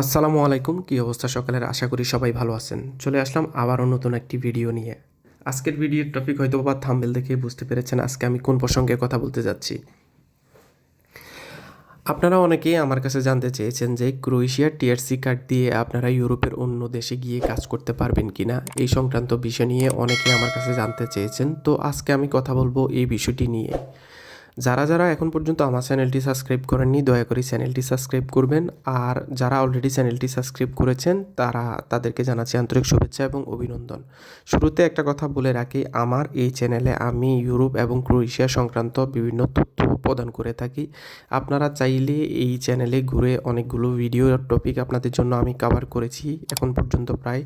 আসসালামু আলাইকুম, কী অবস্থা সকালের? আশা করি সবাই ভালো আছেন। চলে আসলাম আবারও নতুন একটি ভিডিও নিয়ে। আজকের ভিডিওর টপিক হয়তো বা থাম্বেল দেখে বুঝতে পেরেছেন আজকে আমি কোন প্রসঙ্গে কথা বলতে যাচ্ছি। আপনারা অনেকেই আমার কাছে জানতে চেয়েছেন যে ক্রোয়েশিয়ার টিআরসি কার্ড দিয়ে আপনারা ইউরোপের অন্য দেশে গিয়ে কাজ করতে পারবেন কি না এই সংক্রান্ত বিষয় নিয়ে অনেকেই আমার কাছে জানতে চেয়েছেন। তো আজকে আমি কথা বলব এই বিষয়টি নিয়ে। যারা যারা এখন পর্যন্ত আমার চ্যানেলটি সাবস্ক্রাইব করেননি, দয়া করে চ্যানেলটি সাবস্ক্রাইব করবেন। আর যারা অলরেডি চ্যানেলটি সাবস্ক্রাইব করেছেন, তারা, তাদেরকে জানাচ্ছি আন্তরিক শুভেচ্ছা এবং অভিনন্দন। শুরুতে একটা কথা বলে রাখি, আমার এই চ্যানেলে আমি ইউরোপ এবং ক্রোয়েশিয়া সংক্রান্ত বিভিন্ন তথ্য প্রদান করে থাকি। আপনারা চাইলে এই চ্যানেলে ঘুরে অনেকগুলো ভিডিও টপিক আপনাদের জন্য আমি কভার করেছি। এখন পর্যন্ত প্রায়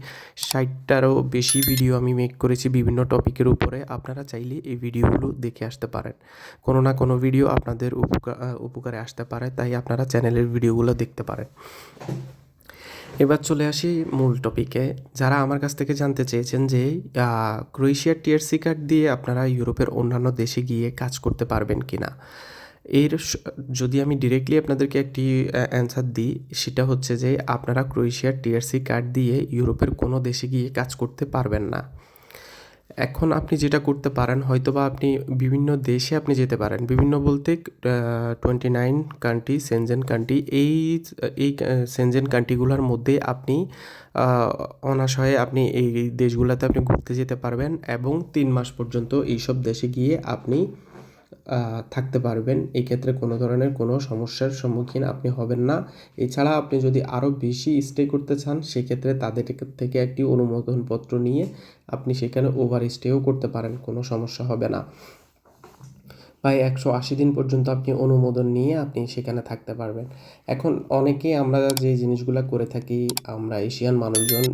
ষাটটারও বেশি ভিডিও আমি মেক করেছি বিভিন্ন টপিকের উপরে। আপনারা চাইলে এই ভিডিওগুলো দেখে আসতে পারেন। কোনো না কোনো ভিডিও আপনাদের উপকার উপকারে আসতে পারে, তাই আপনারা চ্যানেলের ভিডিওগুলো দেখতে পারেন। এবার চলে আসি মূল টপিকে যারা আমার কাছ থেকে জানতে চেয়েছেন যে ক্রোয়েশিয়ার টিআরসি কার্ড দিয়ে আপনারা ইউরোপের অন্যান্য দেশে গিয়ে কাজ করতে পারবেন কি না এর যদি আমি ডিরেক্টলি আপনাদেরকে একটি অ্যান্সার দিই, সেটা হচ্ছে যে, আপনারা ক্রোয়েশিয়ার টিআরসি কার্ড দিয়ে ইউরোপের কোনো দেশে গিয়ে কাজ করতে পারবেন না। এখন আপনি যেটা করতে পারেন হয়তো বা আপনি বিভিন্ন দেশে আপনি যেতে পারেন। বিভিন্ন বলতে twenty nine country Schengen country এই এই সেনজেন কান্ট্রিগুলোর মধ্যে আপনি অনাশয়ে আপনি এই দেশগুলোতে আপনি ঘুরতে যেতে পারবেন এবং তিন মাস পর্যন্ত এইসব দেশে গিয়ে আপনি থাকতে পারবেন। এই ক্ষেত্রে কোনো ধরনের কোনো সমস্যার সম্মুখীন আপনি হবেন না। এছাড়া আপনি যদি আরও বেশি স্টে করতে চান, সেক্ষেত্রে তাদের থেকে একটি অনুমোদনপত্র নিয়ে আপনি সেখানে ওভার স্টেও করতে পারেন, কোনো সমস্যা হবে না। প্রায় একশো আশি দিন পর্যন্ত আপনি অনুমোদন নিয়ে আপনি সেখানে থাকতে পারবেন। এখন অনেকেই আমরা যে জিনিসগুলো করে থাকি, আমরা এশিয়ান মানুষজন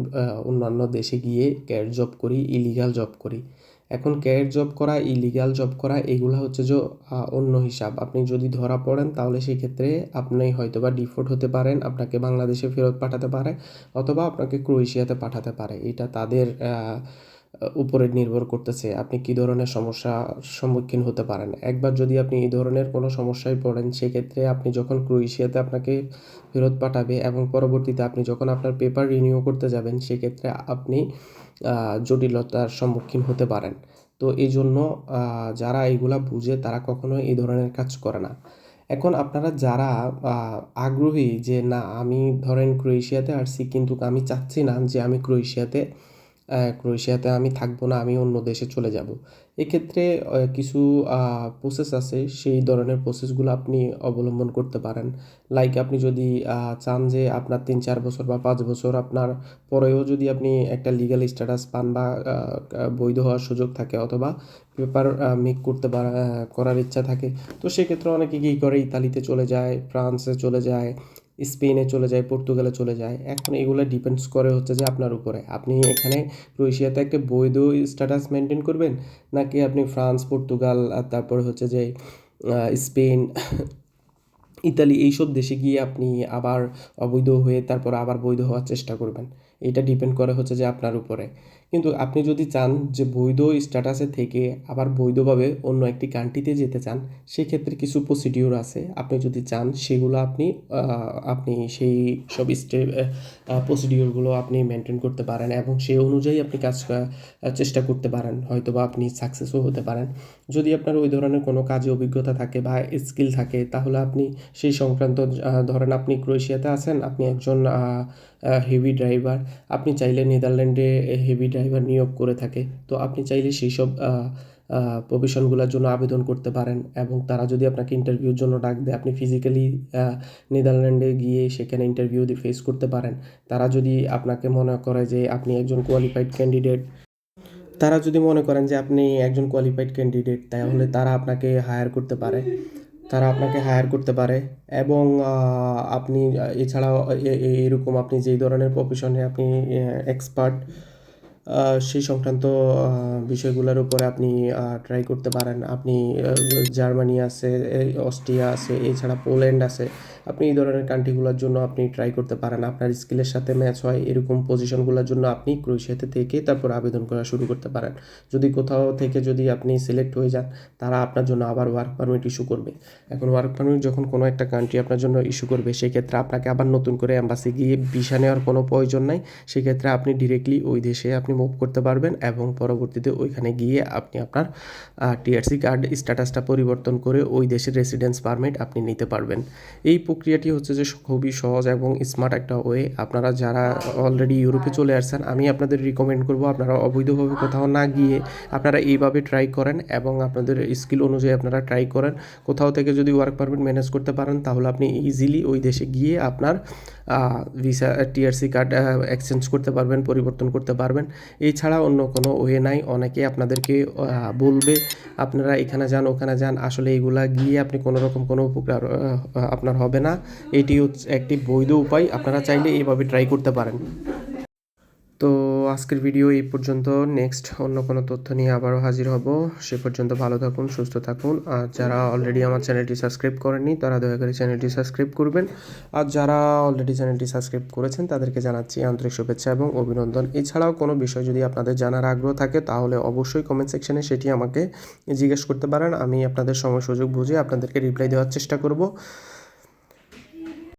অন্যান্য দেশে গিয়ে ক্যাট জব করি ইলিগাল জব করি। এখন ক্যাট জব করা ইলিগাল জব করা, এগুলো হচ্ছে যে অন্য হিসাব। আপনি যদি ধরা পড়েন, তাহলে সেই ক্ষেত্রে আপনি হয়তো বা ডিফোর্ট হতে পারেন, আপনাকে বাংলাদেশে ফেরত পাঠাতে পারে, অথবা আপনাকে ক্রোয়েশিয়াতে পাঠাতে পারে। এটা তাদের উপরে নির্ভর করতেছে, আপনি কী ধরনের সমস্যা সম্মুখীন হতে পারেন? একবার যদি আপনি এই ধরনের কোনো সমস্যায় পড়েন, সেক্ষেত্রে আপনি যখন ক্রোয়েশিয়াতে আপনাকে ফেরত পাঠাবে এবং পরবর্তীতে আপনি যখন আপনার পেপার রিনিউ করতে যাবেন, সেক্ষেত্রে আপনি জটিলতার সম্মুখীন হতে পারেন। তো এই জন্য যারা এইগুলা বুঝে, তারা কখনো এই ধরনের কাজ করে না। এখন আপনারা যারা আগ্রহী যে, না, আমি ধরেন ক্রোয়েশিয়াতে আসছি, কিন্তু আমি চাচ্ছি না যে, আমি ক্রোয়েশিয়াতে ক্রোয়েশিয়াতে আমি থাকব না, আমি অন্য দেশে চলে যাব। এক্ষেত্রে কিছু প্রসেস আছে, সেই ধরনের প্রসেসগুলো আপনি অবলম্বন করতে পারেন। লাইক আপনি যদি চান যে আপনার তিন চার বছর বা পাঁচ বছর আপনার পরেও যদি আপনি একটা লিগাল স্ট্যাটাস পান বা বৈধ হওয়ার সুযোগ থাকে অথবা পেপার মেক করতে করার ইচ্ছা থাকে, তো সেক্ষেত্রে অনেকে কী করে? ইতালিতে চলে যায়, ফ্রান্সে চলে যায় স্পেনে চলে যায়, পর্তুগালে চলে যায়। এখন এগুলো ডিপেন্ডস করে হচ্ছে যে আপনার উপরে। আপনি এখানে ক্রোয়েশিয়াতে একটা বৈধ স্ট্যাটাস মেনটেন করবেন, নাকি আপনি ফ্রান্স, পর্তুগাল, আর তারপরে হচ্ছে যে স্পেন, ইতালি, এইসব দেশে গিয়ে আপনি আবার অবৈধ হয়ে তারপর আবার বৈধ হওয়ার চেষ্টা করবেন। এটা ডিপেন্ড করে হচ্ছে যে আপনার উপরে। কিন্তু আপনি যদি চান যে বৈধ স্ট্যাটাসে থেকে আবার বৈধভাবে অন্য একটি কান্ট্রিতে যেতে চান, সেক্ষেত্রে কিছু প্রসিডিওর আছে। আপনি যদি চান, সেগুলো আপনি আপনি সেই সব স্টেপ প্রসিডিওরগুলো আপনি মেনটেন করতে পারেন এবং সেই অনুযায়ী আপনি কাজ চেষ্টা করতে পারেন। হয়তো বা আপনি সাকসেসও হতে পারেন। যদি আপনার ওই ধরনের কোনো কাজে অভিজ্ঞতা থাকে বা স্কিল থাকে, তাহলে আপনি সেই সংক্রান্ত ধরেন আপনি ক্রোয়েশিয়াতে আছেন, আপনি একজন হেভি ড্রাইভার আপনি চাইলে নেদারল্যান্ডে হেভি ড্রাইভার নিয়োগ করে থাকে। তো আপনি চাইলে সেই সব প্রভিশনগুলোর জন্য আবেদন করতে পারেন এবং তারা যদি আপনাকে ইন্টারভিউর জন্য ডাক দেয়, আপনি ফিজিক্যালি নেদারল্যান্ডে গিয়ে সেখানে ইন্টারভিউ দিয়ে ফেস করতে পারেন। তারা যদি আপনাকে মনে করে যে আপনি একজন কোয়ালিফাইড ক্যান্ডিডেট তারা যদি মনে করেন যে আপনি একজন কোয়ালিফাইড ক্যান্ডিডেট তাহলে তারা আপনাকে হায়ার করতে পারে। তারা আপনাকে হায়ার করতে পারে এবং আপনি এছাড়াও এরকম আপনি যেই ধরনের প্রফেশনে আপনি এক্সপার্ট সেই সংক্রান্ত বিষয়গুলোর উপরে আপনি ট্রাই করতে পারেন। আপনি জার্মানি আছে অস্ট্রিয়া আছে, এছাড়া পোল্যান্ড আছে। আপনি এই ধরনের কান্ট্রিগুলোর জন্য আপনি ট্রাই করতে পারেন। আপনার স্কিলের সাথে ম্যাচ হয়, এরকম পজিশনগুলোর জন্য আপনি ক্রোয়েশিয়াতে থেকে তারপর আবেদন করা শুরু করতে পারেন। যদি কোথাও থেকে যদি আপনি সিলেক্ট হয়ে যান, তারা আপনার জন্য আবার ওয়ার্ক পারমিট ইস্যু করবে। এখন ওয়ার্ক পারমিট যখন কোনো একটা কান্ট্রি আপনার জন্য ইস্যু করবে, সেক্ষেত্রে আপনাকে আবার নতুন করে অ্যাম্বাসি গিয়ে ভিসা নেওয়ার কোনো প্রয়োজন নাই। সেক্ষেত্রে আপনি ডিরেক্টলি ওই দেশে আপনি মুভ করতে পারবেন এবং পরবর্তীতে ওইখানে গিয়ে আপনি আপনার টিআরসি কার্ড স্ট্যাটাসটা পরিবর্তন করে ওই দেশের রেসিডেন্স পারমিট আপনি নিতে পারবেন। এই প্রক্রিয়াটি হচ্ছে যে খুবই সহজ এবং স্মার্ট একটা ওয়ে আপনারা যারা অলরেডি ইউরোপে চলে আসছেন, আমি আপনাদের রিকমেন্ড করব আপনারা অবৈধভাবে কোথাও না গিয়ে আপনারা এইভাবে ট্রাই করেন এবং আপনাদের স্কিল অনুযায়ী আপনারা ট্রাই করেন। কোথাও থেকে যদি ওয়ার্ক পারমিট ম্যানেজ করতে পারেন, তাহলে আপনি ইজিলি ওই দেশে গিয়ে আপনার ভিসা টিআরসি কার্ড এক্সচেঞ্জ করতে পারবেন, পরিবর্তন করতে পারবেন। এছাড়া অন্য কোনো ওয়ে নাই। অনেকে আপনাদেরকে বলবে, আপনারা এখানে যান, ওখানে যান। আসলে এগুলা গিয়ে আপনি কোনো রকম কোনো উপকার আপনার হবে না। এটি একটি বৈধ উপায়। আপনারা চাইলে এইভাবে ট্রাই করতে পারেন। তো আজকের ভিডিও এই পর্যন্ত। নেক্সট অন্য কোনো তথ্য নিয়ে আবারও হাজির হব। সে পর্যন্ত ভালো থাকুন, সুস্থ থাকুন। আর যারা অলরেডি আমার চ্যানেলটি সাবস্ক্রাইব করেননি, তারা দয়া করে চ্যানেলটি সাবস্ক্রাইব করবেন। আর যারা অলরেডি চ্যানেলটি সাবস্ক্রাইব করেছেন, তাদেরকে জানাচ্ছি আন্তরিক শুভেচ্ছা এবং অভিনন্দন। এছাড়াও কোনো বিষয় যদি আপনাদের জানার আগ্রহ থাকে, তাহলে অবশ্যই কমেন্ট সেকশনে সেটি আমাকে জিজ্ঞেস করতে পারেন। আমি আপনাদের সময় সুযোগ বুঝে আপনাদেরকে রিপ্লাই দেওয়ার চেষ্টা করব।